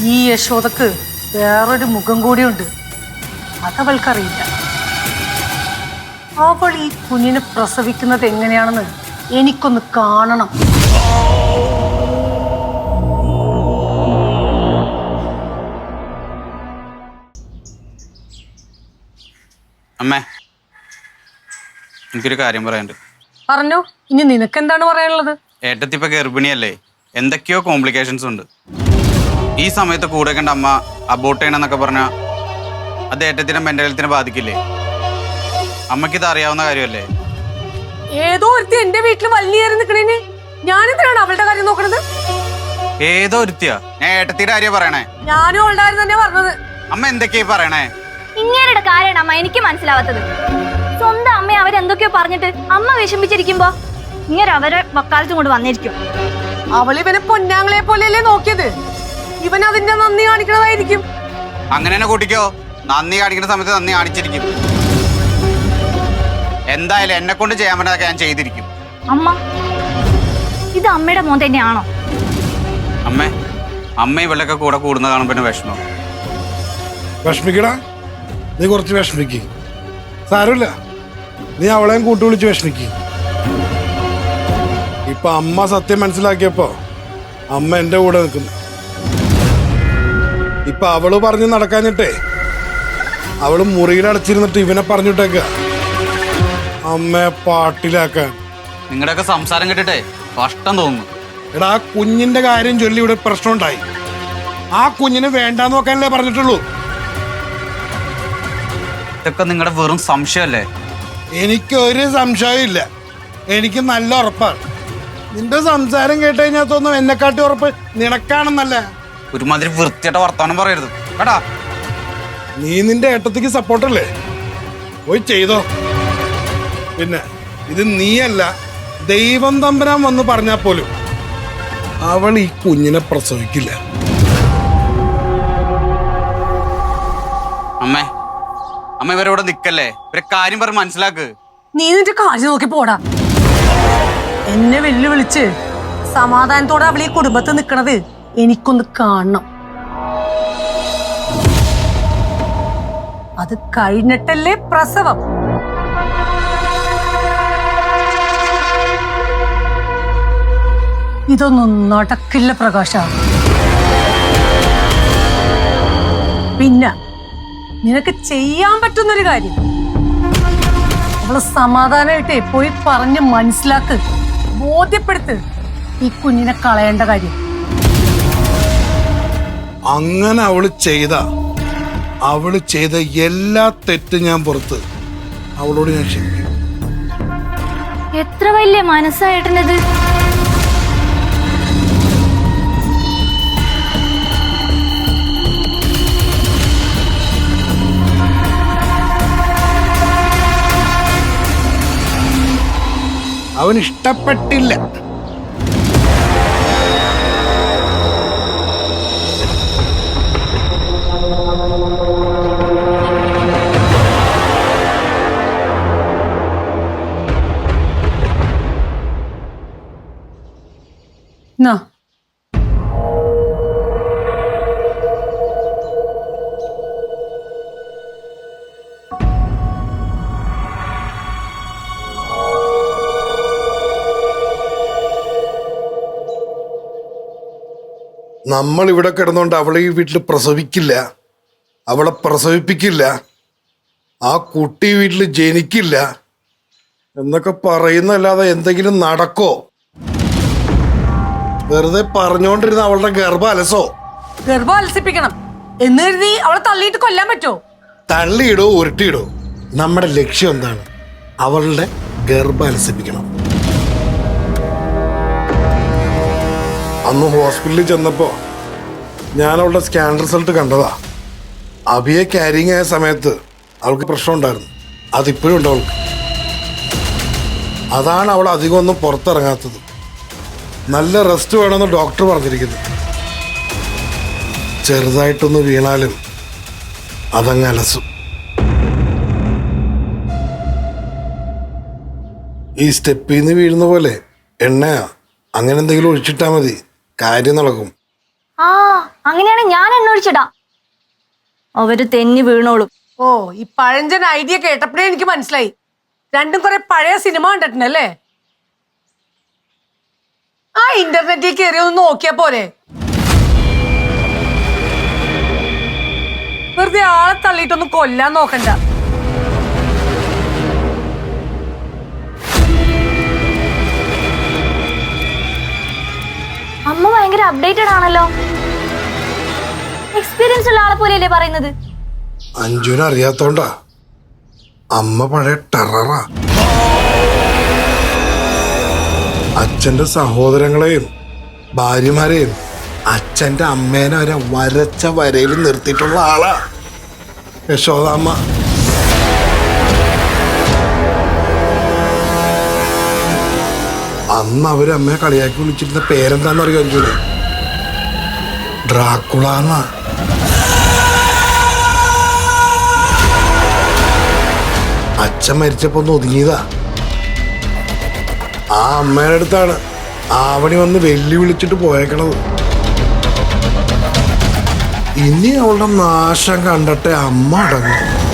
ഈ യശോദക്ക് വേറൊരു മുഖം കൂടിയുണ്ട്. അതവൾക്കറിയില്ല. അവൾ ഈ കുഞ്ഞിനെ പ്രസവിക്കുന്നത് എങ്ങനെയാണെന്ന് എനിക്കൊന്ന് കാണണം. അമ്മേ എനിക്കൊരു കാര്യം പറയാനുണ്ട്. പറഞ്ഞു. ഇനി നിനക്ക് എന്താണ് പറയാനുള്ളത്? ഏട്ടത്തിപ്പ ഗർഭിണിയല്ലേ? എന്തൊക്കെയോ കോംപ്ലിക്കേഷൻസ് ഉണ്ട്. ഈ സമയത്ത് കൂടെ കണ്ട അമ്മ അബോട്ട് ചെയ്യണമെന്നൊക്കെ പറഞ്ഞാൽ അത് ഏറ്റത്തിനും മെന്റൽ ഹെൽത്തിനെ ബാധിക്കില്ലേ? അമ്മയ്ക്ക് ഇത് അറിയാവുന്ന കാര്യമല്ലേ? ഏതോ ഒരുത്തി എന്റെ വീട്ടിൽ വലിഞ്ഞു കയറി ഞാൻ ഞാനെന്തിനാണ് അവളുടെ കാര്യം നോക്കണത്? ഏതോ ഒരുത്തിയാ? ഞാൻ ഏട്ടത്തിയുടെ കാര്യം പറയണേ. ഞാനും അവളുടെ കാര്യം തന്നെ പറഞ്ഞത്. അമ്മ എന്തൊക്കെയാ പറയണേ? ഇങ്ങേരുടെ കാര്യമാണ് അമ്മ എനിക്ക് മനസ്സിലാവാത്തത്. സ്വന്തം അമ്മയെ അവരെന്തൊക്കെയോ പറഞ്ഞിട്ട് അമ്മ വിഷമിച്ചിരിക്കുമ്പോ ഇങ്ങനെ അവരെ വക്കാലത്തും കൊണ്ട് വന്നിരിക്കും. അവൾ ഇവനെ പൊന്നാങ്ങളെ പോലെയല്ലേ നോക്കിയത്? ഇവൻ അതിന്റെ നന്ദി കാണിക്കണതായിരിക്കും. അങ്ങനെ തന്നെ കൂട്ടിക്കോ. നന്ദി കാണിക്കുന്ന സമയത്ത് നന്ദി കാണിച്ചിരിക്കും. എന്തായാലും എന്നെ കൊണ്ട് ചെയ്യാൻ പറ്റാതൊക്കെ ഞാൻ ചെയ്തിരിക്കും. അമ്മ ഇത് അമ്മയുടെ മോൻ തന്നെയാണോ? അമ്മേ അമ്മ ഇവളൊക്കെ കൂടെ കൂടുന്ന കാണുമ്പോൾ പിന്നെ വിഷമം. വിഷമിക്കടാ. നീ കുറച്ച് വിഷമിക്ക്. സാരമില്ല. നീ അവളെയും കൂട്ടു വിളിച്ച് വിഷമിക്ക്. ഇപ്പൊ അമ്മ സത്യം മനസ്സിലാക്കിയപ്പോ അമ്മ എന്റെ കൂടെ നിൽക്കുന്നു. ഇപ്പൊ അവൾ പറഞ്ഞു നടക്കാഞ്ഞിട്ടേ. അവൾ മുറിയിൽ അടച്ചിരുന്നിട്ട് ഇവനെ പറഞ്ഞിട്ടേക്ക. അമ്മയെ പാട്ടിലാക്കാൻ. നിങ്ങളുടെയൊക്കെ സംസാരം കേട്ടിട്ടേ കഷ്ടം തോന്നുന്നു. എടാ ആ കുഞ്ഞിന്റെ കാര്യം ചൊല്ലി ഇവിടെ പ്രശ്നം ഉണ്ടായി ആ കുഞ്ഞിന് വേണ്ടാന്ന് നോക്കാനല്ലേ പറഞ്ഞിട്ടുള്ളൂ. ഇതൊക്കെ നിങ്ങളുടെ വെറും സംശയമല്ലേ? എനിക്കൊരു സംശയവും ഇല്ല എനിക്ക് നല്ല ഉറപ്പാണ്. നിന്റെ സംസാരം കേട്ട് കഴിഞ്ഞാൽ തോന്നും എന്നെക്കാട്ടി ഉറപ്പ് നിനക്കാണെന്നല്ല? ഒരുമാതിരി വൃത്തിയായിട്ട് വർത്തമാനം പറയരുത്. കേട്ടാ നീ നിന്റെ ഏട്ടത്തിക്ക് സപ്പോർട്ടല്ലേ പോയി ചെയ്തോ. പിന്നെ ഇത് നീയല്ല ദൈവം തമ്പരാൻ വന്ന് പറഞ്ഞാൽ പോലും അവൾ ഈ കുഞ്ഞിനെ പ്രസവിക്കില്ല. അമ്മേ അമ്മ ഇവരോട് നിക്കല്ലേ? ഇവരെ കാര്യം പറഞ്ഞ് മനസ്സിലാക്ക്. നീ നിന്റെ കാര്യം നോക്കി പോടാ. എന്നെ വെല്ലുവിളിച്ച് സമാധാനത്തോടെ അവൾ ഈ കുടുംബത്തിൽ നിൽക്കണത് എനിക്കൊന്ന് കാണണം. അത് കഴിഞ്ഞിട്ടല്ലേ പ്രസവം? ഇതൊന്നും നടക്കില്ല പ്രകാശ. പിന്നെ നിനക്ക് ചെയ്യാൻ പറ്റുന്നൊരു കാര്യം. അവളെ സമാധാനമായിട്ടേ പോയി പറഞ്ഞ് മനസ്സിലാക്ക്. ബോധ്യപ്പെടുത്ത് ഈ കുഞ്ഞിനെ കളയേണ്ട കാര്യം. അങ്ങനെ അവൾ ചെയ്ത അവൾ ചെയ്ത എല്ലാ തെറ്റും ഞാൻ പുറത്ത്. അവളോട് ഞാൻ ക്ഷമിക്കും. എത്ര വലിയ മനസ്സായിട്ടത് അവൻ ഇഷ്ടപ്പെട്ടില്ല. എന്നാ നമ്മൾ ഇവിടെ കിടന്നുകൊണ്ട് അവളെ ഈ വീട്ടിൽ പ്രസവിക്കില്ല. അവളെ പ്രസവിപ്പിക്കില്ല. ആ കുട്ടി വീട്ടിൽ ജനിക്കില്ല. എന്നൊക്കെ പറയുന്നല്ലാതെ എന്തെങ്കിലും നടക്കോ? വെറുതെ പറഞ്ഞോണ്ടിരുന്ന അവളുടെ ഗർഭ അലസോ? ഗർഭം അലസിപ്പിക്കണം. എന്ന് കരുതി അവളെ തള്ളിയിട്ട് കൊല്ലാൻ പറ്റോ തള്ളിയിടോ ഉരുട്ടിയിടോ? നമ്മുടെ ലക്ഷ്യം എന്താണ്? അവളുടെ ഗർഭ അലസിപ്പിക്കണം. അന്ന് ഹോസ്പിറ്റലിൽ ചെന്നപ്പോ ഞാൻ അവളുടെ സ്കാൻ റിസൾട്ട് കണ്ടതാ. അഭിയെ ക്യാരിങ് ആയ സമയത്ത് അവൾക്ക് പ്രശ്നം ഉണ്ടായിരുന്നു. അതിപ്പോഴും ഉണ്ട് അവൾക്ക്. അതാണ് അവൾ അധികം ഒന്നും പുറത്തിറങ്ങാത്തത്. നല്ല റെസ്റ്റ് വേണമെന്ന് ഡോക്ടർ പറഞ്ഞിരിക്കുന്നു. ചെറുതായിട്ടൊന്ന് വീണാലും അതങ്ങ് അലസും. ഈ സ്റ്റെപ്പിൽ നിന്ന് വീഴുന്ന പോലെ എണ്ണയാ അങ്ങനെ എന്തെങ്കിലും ഒഴിച്ചിട്ടാ മതി. കാര്യം നടക്കും. ആ അങ്ങനെയാണ് ഞാൻ എണ്ണ ഒഴിച്ചിടാ. അവർ തെന്നി വീണോളും. ഓ ഈ പഴഞ്ചൻ ഐഡിയ കേട്ടപ്പോഴേ എനിക്ക് മനസ്സിലായി. രണ്ടും കുറെ പഴയ സിനിമ കണ്ടിട്ടുണ്ടല്ലേ? ആ ഇന്റർനെറ്റിൽ കയറി ഒന്ന് നോക്കിയാ പോരെ. വെറുതെ ആളെ തള്ളിയിട്ടൊന്ന് കൊല്ലാൻ നോക്കണ്ട. അമ്മ ഭയങ്കര അപ്ഡേറ്റഡ് ആണല്ലോ. എക്സ്പീരിയൻസ് ഉള്ള ആളെ പോലെയല്ലേ പറയുന്നത്? അഞ്ജുനറിയാത്തോണ്ടാ. അമ്മ പഴയ ടെററാ അച്ഛന്റെ സഹോദരങ്ങളെയും ഭാര്യമാരെയും അച്ഛന്റെ അമ്മേനെ വരെ വരച്ച വരയിൽ നിർത്തിയിട്ടുള്ള ആളാ യശോദാമ്മ. അന്ന് അവരമ്മയെ കളിയാക്കി വിളിച്ചിരുന്ന പേരെന്താണെന്നറിയോ അഞ്ജുനെ? ഡ്രാക്കുള എന്നാ. അച്ഛൻ മരിച്ചപ്പോ ഒന്ന് ഒതുങ്ങിയതാ. ആ അമ്മയുടെ അടുത്താണ്. ആവണി വന്ന് വെല്ലു വിളിച്ചിട്ട് പോയേക്കണത്. ഇനി അവളുടെ നാശം കണ്ടിട്ട് അമ്മ അടങ്ങും.